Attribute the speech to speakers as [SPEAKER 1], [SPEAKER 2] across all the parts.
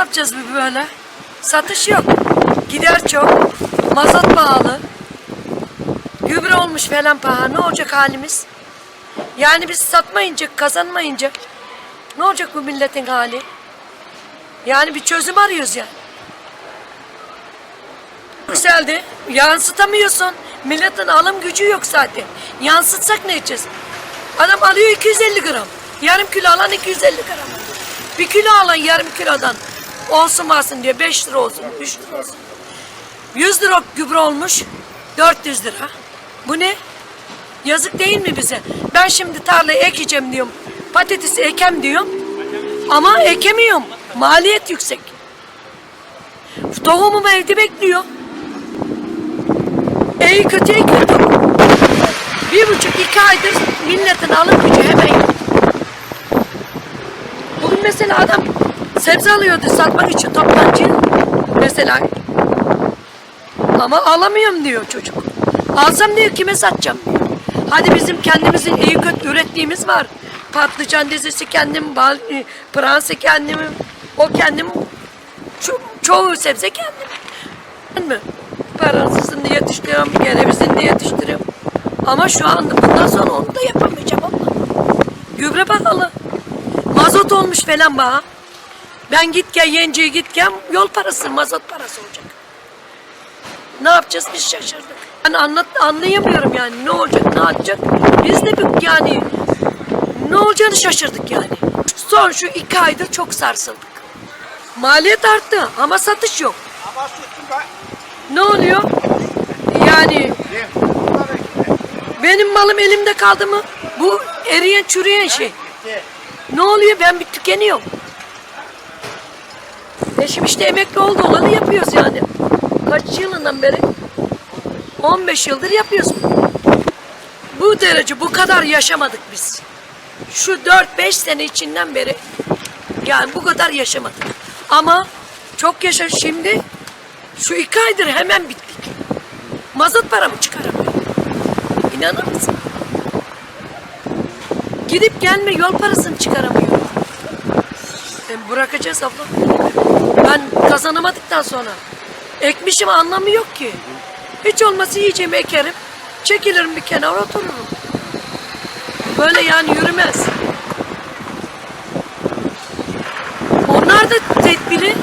[SPEAKER 1] Yapacağız bu böyle? Satış yok. Gider çok. Mazot pahalı. Gübre olmuş falan pahalı. Ne olacak halimiz? Yani biz satmayınca, kazanmayınca ne olacak bu milletin hali? Yani bir çözüm arıyoruz yani. Yükseldi. Yansıtamıyorsun. Milletin alım gücü yok zaten. Yansıtsak ne edeceğiz? Adam alıyor 250 gram. Yarım kilo alan 250 gram. Bir kilo alan yarım kilodan olsun varsın diyor. 5 lira olsun, 3 lira olsun. 100 lira gübre olmuş. 400 lira. Bu ne? Yazık değil mi bize? Ben şimdi tarlayı ekeceğim diyorum. Patatesi ekem diyorum. Ama ekemiyorum. Maliyet yüksek. Tohumum evde bekliyor. İyi kötü ekiyorduk. Bir buçuk iki aydır milletin alım gücü hemen. Bugün mesela adam sebze alıyordu satmak için toptancı mesela. Ama alamıyorum diyor çocuk. Alsam diyor kime satacağım diyor. Hadi bizim kendimizin iyi kötü ürettiğimiz var. Patlıcan dizisi kendim, bal, e, pıransı kendim, o kendim, ço- çoğu sebze kendim. Değil mi? Parasızını yetiştiriyorum, kerevizini yetiştiriyorum. Ama şu anda bundan sonra onu da yapamayacağım. Gübre pahalı. Mazot olmuş falan bana. Ben git gel yenceye git gel yol parası, mazot parası olacak. Ne yapacağız biz şaşırdık. Ben anlat, anlayamıyorum yani ne olacak ne yapacak. Biz de bir yani ne olacağını şaşırdık yani. Son şu iki aydır çok sarsıldık. Maliyet arttı ama satış yok.
[SPEAKER 2] Ama.
[SPEAKER 1] Ne oluyor? Yani benim malım elimde kaldı mı? Bu eriyen çürüyen şey. Ne oluyor? Ben bir tükeniyorum. Eşim işte emekli oldu olanı yapıyoruz yani. Kaç yılından beri? 15 yıldır yapıyoruz. Bu derece bu kadar yaşamadık biz. Şu 4-5 sene içinden beri yani bu kadar yaşamadık. Ama çok yaşa şimdi şu iki aydır hemen bittik. Mazot paramı çıkaramıyorum. İnanır mısın? Gidip gelme yol parasını çıkaramıyorum. E, bırakacağız abla. Ben kazanamadıktan sonra ekmişim anlamı yok ki. Hiç olmazsa yiyeceğimi ekerim. Çekilirim bir kenara otururum. Böyle yani yürümez. Onlar da tedbiri.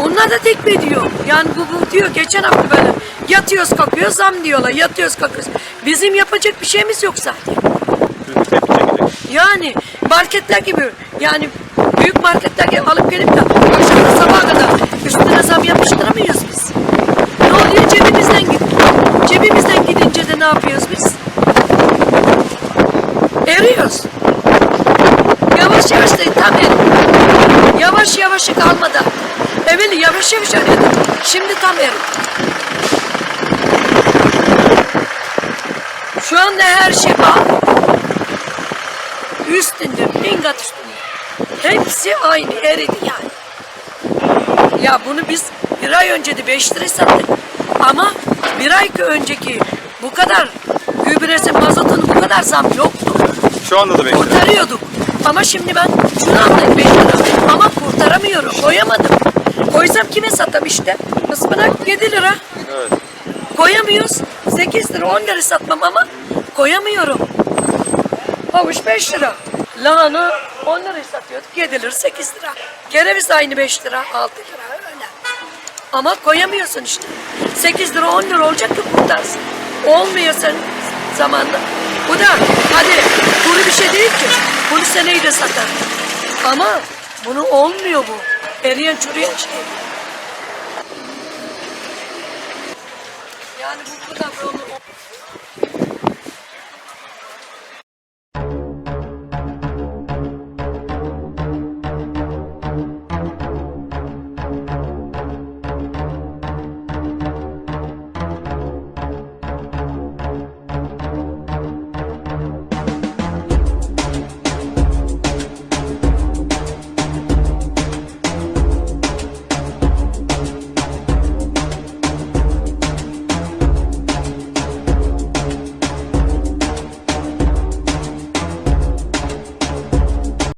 [SPEAKER 1] Onlar da tekme diyor. Yani bu, bu diyor geçen hafta böyle yatıyoruz kalkıyoruz zam diyorlar. Yatıyoruz kalkıyoruz. Bizim yapacak bir şeyimiz yok zaten. Yani marketler gibi yani büyük marketler gibi alıp gelip de akşamda sabaha kadar üstüne zam yapıştıramıyoruz biz. Ne oluyor cebimizden gidiyor. Cebimizden gidince de ne yapıyoruz biz? Eriyoruz. Yavaş yavaş değil tam eriyor. Yavaş yavaş kalmadı. Evveli yavaş yavaş eriyordu. Şimdi tam eriyor. Şu anda her şey pahalı. Üstünde, bin kat üstünde. Hepsi aynı, eridi yani. Ya bunu biz bir ay önce de 5 liraya sattık. Ama bir ay önceki bu kadar gübresi, mazotun bu kadar zam yoktu.
[SPEAKER 3] Şu anda da 5 lira.
[SPEAKER 1] Kurtarıyorduk. Ama şimdi ben şunu anlayayım 5 lira. Ama kurtaramıyorum, koyamadım. Koysam kime satam işte? Ispanak 7 lira.
[SPEAKER 3] Evet.
[SPEAKER 1] Koyamıyoruz. 8 lira 10 lira satmam ama koyamıyorum. Havuç 5 lira. Lahana 10 lira satıyorduk. 7 lira 8 lira. Kereviz aynı 5 lira 6 lira öyle. Ama koyamıyorsun işte. 8 lira 10 lira olacak ki kurtarsın. Olmuyor sen zamanla. Bu da hadi kuru bir şey değil ki. Bunu seneyi de satar. Ama bunu olmuyor bu. Eriyen çürüyen şey. Yani bu kadar